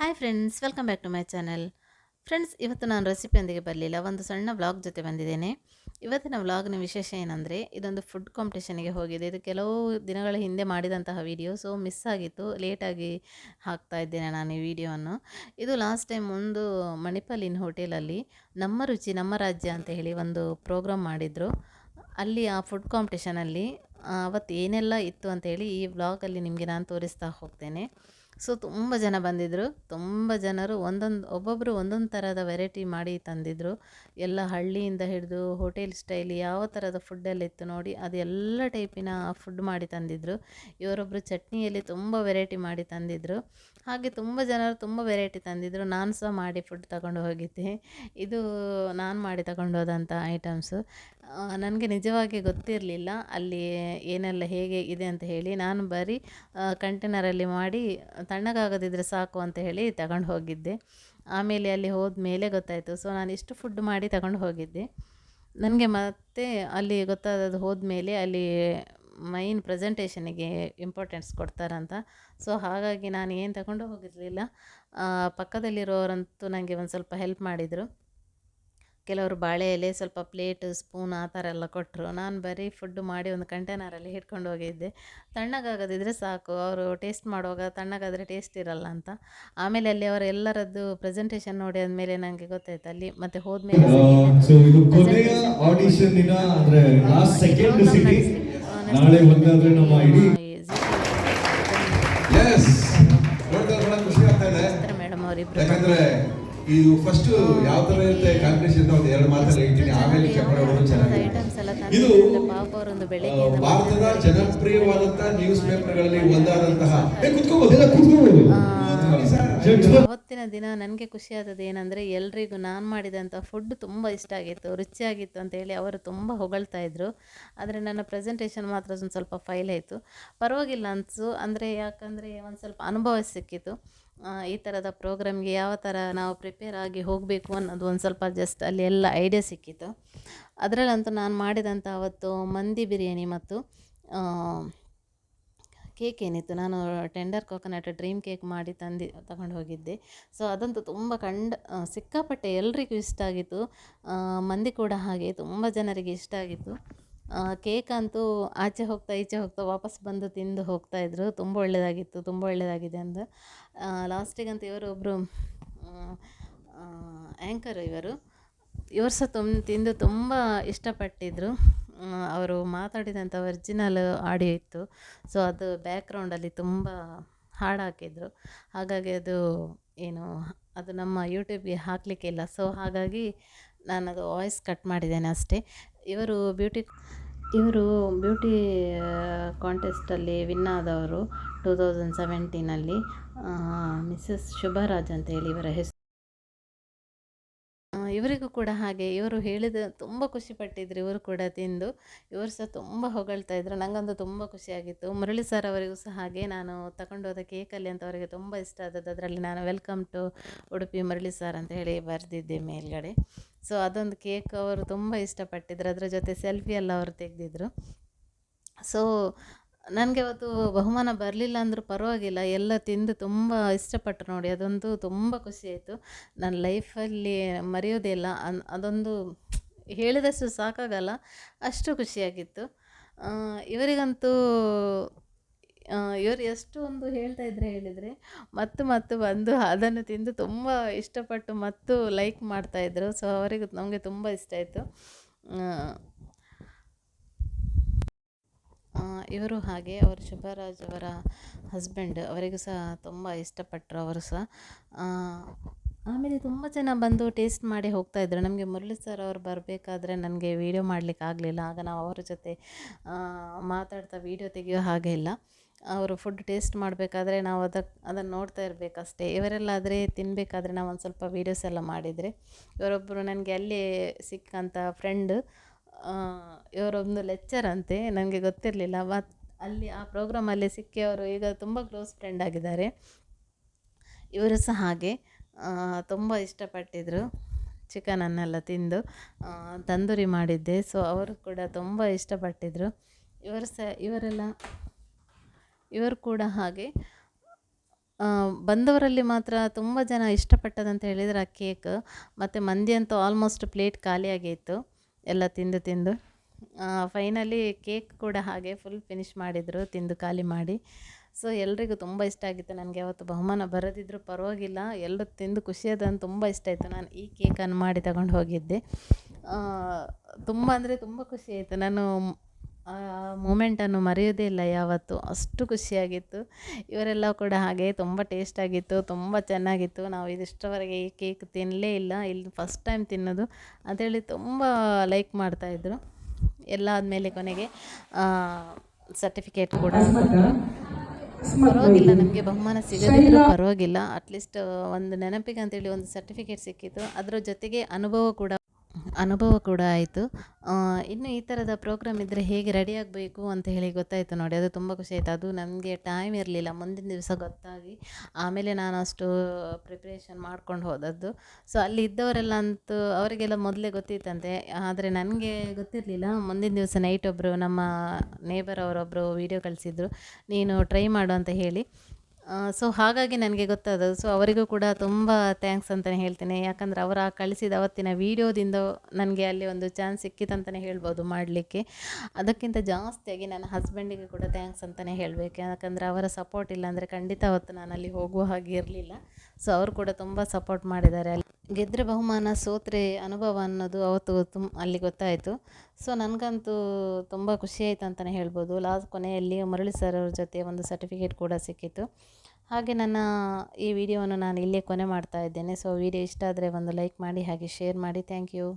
Hi friends welcome back to my channel friends ಇವತ್ತು ನಾನು ರೆಸಿಪಿಯೊಂದಿಗೆ ಬರಲಿಲ್ಲ, ಒಂದು ಸಣ್ಣ ವ್ಲಾಗ್ ಜೊತೆ ಬಂದಿದ್ದೇನೆ. ಇವತ್ತಿನ ವ್ಲಾಗ್ನ ವಿಶೇಷ ಏನಂದರೆ, ಇದೊಂದು ಫುಡ್ ಕಾಂಪಿಟೇಷನಿಗೆ ಹೋಗಿದೆ ಇದು ಕೆಲವು ದಿನಗಳ ಹಿಂದೆ ಮಾಡಿದಂತಹ ವಿಡಿಯೋ ಸೊ ಮಿಸ್ ಆಗಿತ್ತು. ಲೇಟಾಗಿ ಹಾಕ್ತಾ ಇದ್ದೇನೆ ನಾನು ಈ ವಿಡಿಯೋವನ್ನು ಇದು ಲಾಸ್ಟ್ ಟೈಮ್ ಒಂದು ಮಣಿಪಾಲಿನ ಹೋಟೆಲಲ್ಲಿ ನಮ್ಮ ರುಚಿ, ನಮ್ಮ ರಾಜ್ಯ ಅಂತ ಹೇಳಿ ಒಂದು ಪ್ರೋಗ್ರಾಮ್ ಮಾಡಿದರು. ಅಲ್ಲಿ ಆ ಫುಡ್ ಕಾಂಪಿಟೇಷನಲ್ಲಿ ಅವತ್ತು ಏನೆಲ್ಲ ಇತ್ತು ಅಂತೇಳಿ ಈ ವ್ಲಾಗಲ್ಲಿ ನಿಮಗೆ ನಾನು ತೋರಿಸ್ತಾ ಹೋಗ್ತೇನೆ. ಸೊ ತುಂಬ ಜನ ಬಂದಿದ್ದರು ತುಂಬ ಜನರು ಒಂದೊಂದು ಒಬ್ಬೊಬ್ಬರು ಒಂದೊಂದು ಥರದ ವೆರೈಟಿ ಮಾಡಿ ತಂದಿದ್ದರು ಎಲ್ಲ ಹಳ್ಳಿಯಿಂದ ಹಿಡಿದು ಹೋಟೆಲ್ ಸ್ಟೈಲ್ ಯಾವ ಥರದ ಫುಡ್ಡಲ್ಲಿತ್ತು ನೋಡಿ, ಅದು ಎಲ್ಲ ಟೈಪಿನ ಫುಡ್ ಮಾಡಿ ತಂದಿದ್ದರು ಇವರೊಬ್ಬರು ಚಟ್ನಿಯಲ್ಲಿ ತುಂಬ ವೆರೈಟಿ ಮಾಡಿ ತಂದಿದ್ದರು ಹಾಗೆ ತುಂಬ ಜನರು ತುಂಬ ವೆರೈಟಿ ತಂದಿದ್ದರು ನಾನು ಸಹ ಮಾಡಿ ಫುಡ್ ತಗೊಂಡು ಹೋಗಿದ್ದೆ. ಇದು ನಾನು ಮಾಡಿ ತಗೊಂಡೋದಂಥ ಐಟಮ್ಸು ನನಗೆ ನಿಜವಾಗಿ ಗೊತ್ತಿರಲಿಲ್ಲ. ಅಲ್ಲಿ ಏನೆಲ್ಲ ಹೇಗೆ ಇದೆ ಅಂತ ಹೇಳಿ ನಾನು ಬರೀ ಕಂಟೈನರಲ್ಲಿ ಮಾಡಿ ತಣ್ಣಗಾಗದಿದ್ದರೆ ಸಾಕು ಅಂತ ಹೇಳಿ ತಗೊಂಡು ಹೋಗಿದ್ದೆ. ಆಮೇಲೆ ಅಲ್ಲಿ ಹೋದ ಮೇಲೆ ಗೊತ್ತಾಯಿತು. ಸೊ, ನಾನು ಇಷ್ಟು ಫುಡ್ ಮಾಡಿ ತಗೊಂಡು ಹೋಗಿದ್ದೆ. ನನಗೆ ಮತ್ತೆ ಅಲ್ಲಿ ಗೊತ್ತಾದದ್ದು ಹೋದ್ಮೇಲೆ ಅಲ್ಲಿ ಮೈನ್ ಪ್ರೆಸೆಂಟೇಷನಿಗೆ ಇಂಪಾರ್ಟೆನ್ಸ್ ಕೊಡ್ತಾರಂತ. ಸೊ, ಹಾಗಾಗಿ ನಾನು ಏನು ತಗೊಂಡು ಹೋಗಿರಲಿಲ್ಲ. ಪಕ್ಕದಲ್ಲಿರೋರಂತೂ ನನಗೆ ಒಂದು ಸ್ವಲ್ಪ ಹೆಲ್ಪ್ ಮಾಡಿದರು. ಕೆಲವರು ಬಾಳೆ ಎಲೆ ಸ್ವಲ್ಪ ಪ್ಲೇಟ್ ಸ್ಪೂನ್ ಆ ಥರ ಎಲ್ಲ ಕೊಟ್ಟರು ನಾನು ಬರೀ ಫುಡ್ ಮಾಡಿ ಒಂದು ಕಂಟೈನರಲ್ಲಿ ಹಿಡ್ಕೊಂಡು ಹೋಗಿದ್ದೆ. ತಣ್ಣಗಾಗದಿದ್ದರೆ ಸಾಕು. ಅವರು ಟೇಸ್ಟ್ ಮಾಡುವಾಗ ತಣ್ಣಗಾದರೆ ಟೇಸ್ಟ್ ಇರಲ್ಲ ಅಂತ. ಆಮೇಲೆ ಅಲ್ಲಿ ಅವರ ಎಲ್ಲರದ್ದು ಪ್ರೆಸೆಂಟೇಷನ್ ನೋಡಿ ಆದಮೇಲೆ ನನಗೆ ಗೊತ್ತಾಯ್ತು. ಅಲ್ಲಿ ಮತ್ತೆ ಹೋದ್ಮೇಲೆ ಮೇಡಮ್ ಇದು ಇದೆ ಫಸ್ಟ್ ಯಾವ ತರ ಇರುತ್ತೆ ಕಾಂಪಿಟೇಷನ್ ಒಂದು ಎರಡು ಮಾತಲ್ಲಿ ಹೇಳ್ತೀನಿ. ಆಮೇಲೆ ಕೆಪಡೆ ಒಂದು ಚೆನ್ನಾಗಿ ಇದು ಭಾರತದ ಜನಪ್ರಿಯವಾದಂತಹ ನ್ಯೂಸ್ ಪೇಪರ್ಗಳಲ್ಲಿ ಒಂದಾದಂತಹ ಅವತ್ತಿನ ದಿನ ನನಗೆ ಖುಷಿಯಾದದ್ದು ಏನಂದರೆ ಎಲ್ರಿಗೂ ನಾನು ಮಾಡಿದಂಥ ಫುಡ್ ತುಂಬ ಇಷ್ಟ ಆಗಿತ್ತು ರುಚಿಯಾಗಿತ್ತು ಅಂತೇಳಿ ಅವರು ತುಂಬ ಹೊಗಳ್ತಾ ಇದ್ರು. ಆದರೆ ನನ್ನ ಪ್ರೆಸೆಂಟೇಷನ್ ಮಾತ್ರ ಒಂದು ಸ್ವಲ್ಪ ಫೈಲ್ ಆಯಿತು. ಪರವಾಗಿಲ್ಲ ಅನಿಸು ಅಂದರೆ ಯಾಕಂದರೆ ಒಂದು ಸ್ವಲ್ಪ ಅನುಭವ ಸಿಕ್ಕಿತು. ಈ ಥರದ ಪ್ರೋಗ್ರಾಮ್ಗೆ ಯಾವ ಥರ ನಾವು ಪ್ರಿಪೇರ್ ಆಗಿ ಹೋಗಬೇಕು ಅನ್ನೋದು ಒಂದು ಸ್ವಲ್ಪ ಜಸ್ಟ್ ಅಲ್ಲಿ ಎಲ್ಲ ಐಡಿಯಾ ಸಿಕ್ಕಿತ್ತು ಅದರಲ್ಲಂತೂ ನಾನು ಮಾಡಿದಂಥ ಅವತ್ತು ಮಂದಿ ಬಿರಿಯಾನಿ ಮತ್ತು ಕೇಕ್ ಏನಿತ್ತು. ನಾನು ಟೆಂಡರ್ ಕೋಕೋನಟ್ ಡ್ರೀಮ್ ಕೇಕ್ ಮಾಡಿ ತಂದು, ತಗೊಂಡು ಹೋಗಿದ್ದೆ. ಸೊ ಅದಂತೂ ತುಂಬ ಕಂಡ ಸಿಕ್ಕಾಪಟ್ಟೆ ಎಲ್ರಿಗೂ ಇಷ್ಟ ಆಗಿತ್ತು. ಮಂದಿ ಕೂಡ ಹಾಗೆ ತುಂಬ ಜನರಿಗೆ ಇಷ್ಟ ಆಗಿತ್ತು. ಕೇಕ್ ಅಂತೂ ಆಚೆ ಹೋಗ್ತಾ ಈಚೆ ಹೋಗ್ತಾ ವಾಪಸ್ ಬಂದು ತಿಂದು ಹೋಗ್ತಾ ಇದ್ರು. ತುಂಬ ಒಳ್ಳೆಯದಾಗಿತ್ತು ತುಂಬ ಒಳ್ಳೆಯದಾಗಿದೆ ಅಂತ ಲಾಸ್ಟಿಗಂತೂ ಇವರು ಒಬ್ಬರು ಆ್ಯಂಕರ್ ಇವರು. ಇವರು ಸಹ ತುಂಬ ತಿಂದು ತುಂಬ ಇಷ್ಟಪಟ್ಟಿದ್ದರು ಅವರು ಮಾತಾಡಿದಂಥ ಒರಿಜಿನಲ್ ಆಡಿಯೋ ಇತ್ತು. ಸೊ ಅದು ಬ್ಯಾಕ್ಗ್ರೌಂಡಲ್ಲಿ ತುಂಬ ಹಾಡು ಹಾಕಿದ್ರು ಹಾಗಾಗಿ ಅದು ಏನು, ಅದು ನಮ್ಮ ಯೂಟ್ಯೂಬ್ಗೆ ಹಾಕಲಿಕ್ಕಿಲ್ಲ. ಸೊ ಹಾಗಾಗಿ ನಾನು ವಾಯ್ಸ್ ಕಟ್ ಮಾಡಿದ್ದೇನೆ ಅಷ್ಟೇ. ಇವರು ಬ್ಯೂಟಿ ಇವರು ಬ್ಯೂಟಿ ಕಾಂಟೆಸ್ಟಲ್ಲಿ ವಿನ್ ಆದವರು ಟೂ ತೌಸಂಡ್ ಸೆವೆಂಟೀನಲ್ಲಿ ಮಿಸ್ಸಸ್ ಶುಭರಾಜ್ ಅಂತ ಹೇಳಿ ಇವರ ಹೆಸರು. ಇವರಿಗೂ ಕೂಡ ಹಾಗೆ. ಇವರು ಹೇಳಿದ ತುಂಬ ಖುಷಿಪಟ್ಟಿದ್ರು ಇವರು ಕೂಡ ತಿಂದು. ಇವರು ಸಹ ತುಂಬ ಹೊಗಳ್ತಾ ಇದ್ರು. ನನಗಂತೂ ತುಂಬ ಖುಷಿಯಾಗಿತ್ತು ಮುರಳಿ ಸರ್ ಅವರಿಗೂ ಸಹ ಹಾಗೆ ನಾನು ತಗೊಂಡೋದ ಕೇಕಲ್ಲಿ ಅಂತ ಅವರಿಗೆ ತುಂಬ ಇಷ್ಟ ಆದದ್ದು. ಅದರಲ್ಲಿ ನಾನು welcome to Udupi Murali sir ಅಂತ ಹೇಳಿ ಬರೆದಿದ್ದೆ ಮೇಲ್ಗಡೆ. ಸೊ ಅದೊಂದು ಕೇಕ್ ಅವರು ತುಂಬ ಇಷ್ಟಪಟ್ಟಿದ್ರು. ಅದರ ಜೊತೆ ಸೆಲ್ಫಿ ಎಲ್ಲ ಅವರು ತೆಗೆದಿದ್ರು. ಸೊ ನನಗೆ ಅವತ್ತು ಬಹುಮಾನ ಬರಲಿಲ್ಲ ಅಂದರೂ ಪರವಾಗಿಲ್ಲ. ಎಲ್ಲ ತಿಂದು ತುಂಬ ಇಷ್ಟಪಟ್ಟರು ನೋಡಿ. ಅದೊಂದು ತುಂಬ ಖುಷಿ ಆಯಿತು. ನನ್ನ ಲೈಫಲ್ಲಿ ಮರೆಯೋದೇ ಇಲ್ಲ. ಅನ್, ಅದೊಂದು ಹೇಳಿದಷ್ಟು ಸಾಕಾಗಲ್ಲ. ಅಷ್ಟು ಖುಷಿಯಾಗಿತ್ತು. ಇವರಿಗಂತೂ ಇವರು ಎಷ್ಟು ಒಂದು ಹೇಳ್ತಾ ಇದ್ರೆ ಹೇಳಿದರೆ, ಮತ್ತು ಮತ್ತು ಬಂದು ಅದನ್ನು ತಿಂದು ತುಂಬ ಇಷ್ಟಪಟ್ಟು ಮತ್ತು ಲೈಕ್ ಮಾಡ್ತಾಯಿದ್ರು ಸೊ ಅವರಿಗೂ ನಮಗೆ ತುಂಬ ಇಷ್ಟ ಆಯಿತು. ಇವರು ಹಾಗೆ ಅವರು ಶುಭರಾಜ್ ಅವರ ಹಸ್ಬೆಂಡ್ ಅವರಿಗೂ ಸಹ ತುಂಬ ಇಷ್ಟಪಟ್ಟರು ಅವರು ಸಹ. ಆಮೇಲೆ ತುಂಬ ಜನ ಬಂದು ಟೇಸ್ಟ್ ಮಾಡಿ ಹೋಗ್ತಾ ಇದ್ರು. ನಮಗೆ ಮುರಳಿ ಸರ್ ಅವರು ಬರಬೇಕಾದ್ರೆ ನನಗೆ ವೀಡಿಯೋ ಮಾಡಲಿಕ್ಕೆ ಆಗಲಿಲ್ಲ. ಆಗ ನಾವು ಅವರ ಜೊತೆ ಮಾತಾಡ್ತಾ ವೀಡಿಯೋ ತೆಗೆಯೋ ಹಾಗೆ ಇಲ್ಲ. ಅವರು ಫುಡ್ ಟೇಸ್ಟ್ ಮಾಡಬೇಕಾದ್ರೆ ನಾವು ಅದಕ್ಕೆ ಅದನ್ನು ನೋಡ್ತಾ ಇರಬೇಕಷ್ಟೇ. ಇವರೆಲ್ಲಾದರೆ ತಿನ್ನಬೇಕಾದ್ರೆ ನಾವು ಒಂದು ಸ್ವಲ್ಪ ವೀಡಿಯೋಸ್ ಎಲ್ಲ ಮಾಡಿದರೆ ಇವರೊಬ್ಬರು ನನಗೆ ಅಲ್ಲೇ ಸಿಕ್ಕಂಥ ಫ್ರೆಂಡ್ ಇವರೊಂದು ಲೆಕ್ಚರ್ ಅಂತೆ ನನಗೆ ಗೊತ್ತಿರಲಿಲ್ಲ ಮತ್ತು ಅಲ್ಲಿ ಆ ಪ್ರೋಗ್ರಾಮಲ್ಲಿ ಸಿಕ್ಕಿ ಅವರು ಈಗ ತುಂಬ ಕ್ಲೋಸ್ ಫ್ರೆಂಡ್ ಆಗಿದ್ದಾರೆ. ಇವರು ಸಹ ಹಾಗೆ ತುಂಬ ಇಷ್ಟಪಟ್ಟಿದ್ದರು ಚಿಕನನ್ನೆಲ್ಲ ತಿಂದು ತಂದೂರಿ ಮಾಡಿದ್ದೆ ಸೊ ಅವರು ಕೂಡ ತುಂಬ ಇಷ್ಟಪಟ್ಟಿದ್ದರು ಇವರು ಸಹ ಇವರೆಲ್ಲ, ಇವರು ಕೂಡ ಹಾಗೆ ಬಂದವರಲ್ಲಿ ಮಾತ್ರ ತುಂಬ ಜನ ಇಷ್ಟಪಟ್ಟದಂತ ಹೇಳಿದರೆ ಆ ಕೇಕ್ ಮತ್ತು ಮಂದಿ ಅಂತೂ ಆಲ್ಮೋಸ್ಟ್ ಪ್ಲೇಟ್ ಖಾಲಿಯಾಗಿತ್ತು ಎಲ್ಲ ತಿಂದು ತಿಂದು ಫೈನಲಿ ಕೇಕ್ ಕೂಡ ಹಾಗೆ ಫುಲ್ ಫಿನಿಶ್ ಮಾಡಿದರು, ತಿಂದು ಖಾಲಿ ಮಾಡಿ. ಸೊ ಎಲ್ರಿಗೂ ತುಂಬ ಇಷ್ಟ ಆಗಿತ್ತು. ನನಗೆ ಅವತ್ತು ಬಹುಮಾನ ಬರದಿದ್ದರೂ ಪರವಾಗಿಲ್ಲ. ಎಲ್ಲರೂ ತಿಂದು ಖುಷಿಯಾದಂತ ತುಂಬ ಇಷ್ಟ ಆಯಿತು. ನಾನು ಈ ಕೇಕನ್ನು ಮಾಡಿ ತಗೊಂಡು ಹೋಗಿದ್ದೆ. ತುಂಬ ಅಂದರೆ ತುಂಬ ಖುಷಿ ಆಯಿತು. ನಾನು ಮೂಮೆಂಟನ್ನು ಮರೆಯೋದೇ ಇಲ್ಲ ಯಾವತ್ತೂ. ಅಷ್ಟು ಖುಷಿಯಾಗಿತ್ತು. ಇವರೆಲ್ಲ ಕೂಡ ಹಾಗೆ ತುಂಬ ಟೇಸ್ಟಾಗಿತ್ತು ತುಂಬ ಚೆನ್ನಾಗಿತ್ತು. ನಾವು ಇದಿಷ್ಟರವರೆಗೆ ಈ ಕೇಕ್ ತಿನ್ನಲೇ ಇಲ್ಲ. ಇಲ್ಲಿ ಫಸ್ಟ್ ಟೈಮ್ ತಿನ್ನೋದು. ಅಂತೇಳಿ ತುಂಬ ಲೈಕ್ ಮಾಡ್ತಾಯಿದ್ರು ಎಲ್ಲ ಆದಮೇಲೆ ಕೊನೆಗೆ ಸರ್ಟಿಫಿಕೇಟ್ ಕೂಡ ಪರವಾಗಿಲ್ಲ, ನಮಗೆ ಬಹುಮಾನ ಸಿಗದಿದ್ರೂ ಪರವಾಗಿಲ್ಲ. ಅಟ್ಲೀಸ್ಟ್ ಒಂದು ನೆನಪಿಗೆ ಅಂತೇಳಿ ಒಂದು ಸರ್ಟಿಫಿಕೇಟ್ ಸಿಕ್ಕಿತ್ತು. ಅದರ ಜೊತೆಗೆ ಅನುಭವ ಕೂಡ ಅನುಭವ ಕೂಡ ಆಯಿತು. ಇನ್ನು ಈ ಥರದ ಪ್ರೋಗ್ರಾಮ್ ಇದ್ದರೆ ಹೇಗೆ ರೆಡಿ ಆಗಬೇಕು ಅಂತ ಹೇಳಿ ಗೊತ್ತಾಯಿತು ನೋಡಿ. ಅದು ತುಂಬ ಖುಷಿ ಆಯಿತು. ಅದು ನನಗೆ ಟೈಮ್ ಇರಲಿಲ್ಲ. ಮುಂದಿನ ದಿವಸ ಗೊತ್ತಾಗಿ ಆಮೇಲೆ ನಾನು ಅಷ್ಟು ಪ್ರಿಪ್ರೇಷನ್ ಮಾಡ್ಕೊಂಡು ಹೋದದ್ದು. ಸೊ ಅಲ್ಲಿ ಇದ್ದವರೆಲ್ಲ ಅಂತೂ ಅವರಿಗೆಲ್ಲ ಮೊದಲೇ ಗೊತ್ತಿತ್ತಂತೆ. ಆದರೆ ನನಗೆ ಗೊತ್ತಿರಲಿಲ್ಲ. ಮುಂದಿನ ದಿವಸ ನೈಟ್ ಒಬ್ಬರು ನಮ್ಮ ನೇಬರ್ ಅವರೊಬ್ಬರು ವೀಡಿಯೋ ಕಳಿಸಿದ್ರು. ನೀನು ಟ್ರೈ ಮಾಡು ಅಂತ ಹೇಳಿ. ಸೊ ಹಾಗಾಗಿ ನನಗೆ ಗೊತ್ತದ. ಸೊ ಅವರಿಗೂ ಕೂಡ ತುಂಬ ಥ್ಯಾಂಕ್ಸ್ ಅಂತಲೇ ಹೇಳ್ತೇನೆ. ಯಾಕಂದರೆ ಅವರ ಕಳಿಸಿದ ಅವತ್ತಿನ ವೀಡಿಯೋದಿಂದ ನನಗೆ ಅಲ್ಲಿ ಒಂದು ಚಾನ್ಸ್ ಸಿಕ್ಕಿತಂತಲೇ ಹೇಳ್ಬೋದು ಮಾಡಲಿಕ್ಕೆ. ಅದಕ್ಕಿಂತ ಜಾಸ್ತಿಯಾಗಿ ನನ್ನ ಹಸ್ಬೆಂಡಿಗೆ ಕೂಡ ಥ್ಯಾಂಕ್ಸ್ ಅಂತಲೇ ಹೇಳಬೇಕು. ಯಾಕಂದರೆ ಅವರ ಸಪೋರ್ಟ್ ಇಲ್ಲ ಅಂದರೆ ಖಂಡಿತ ಅವತ್ತು ನಾನು ಅಲ್ಲಿ ಹೋಗುವ ಹಾಗೆ ಇರಲಿಲ್ಲ. ಸೊ ಅವರು ಕೂಡ ತುಂಬ ಸಪೋರ್ಟ್ ಮಾಡಿದ್ದಾರೆ ಅಲ್ಲಿ. ಗೆದ್ದರೆ ಬಹುಮಾನ, ಸೋತ್ರೆ ಅನುಭವ ಅನ್ನೋದು ಅವತ್ತು ತುಮ್, ಅಲ್ಲಿ ಗೊತ್ತಾಯಿತು. ಸೊ ನನಗಂತೂ ತುಂಬ ಖುಷಿ ಅಂತಲೇ ಹೇಳ್ಬೋದು. ಲಾಸ್ಟ್ ಕೊನೆಯಲ್ಲಿ ಮುರಳಿ ಸರ್ ಅವ್ರ ಜೊತೆ ಒಂದು ಸರ್ಟಿಫಿಕೇಟ್ ಕೂಡ ಸಿಕ್ಕಿತ್ತು. ಹಾಗೆ ನನ್ನ ಈ ವಿಡಿಯೋವನ್ನು ನಾನು ಇಲ್ಲೇ ಕೊನೆ ಮಾಡ್ತಾ ಇದ್ದೇನೆ. ಸೊ ವಿಡಿಯೋ ಇಷ್ಟ ಆದರೆ ಒಂದು ಲೈಕ್ ಮಾಡಿ, ಹಾಗೆ ಶೇರ್ ಮಾಡಿ. Thank you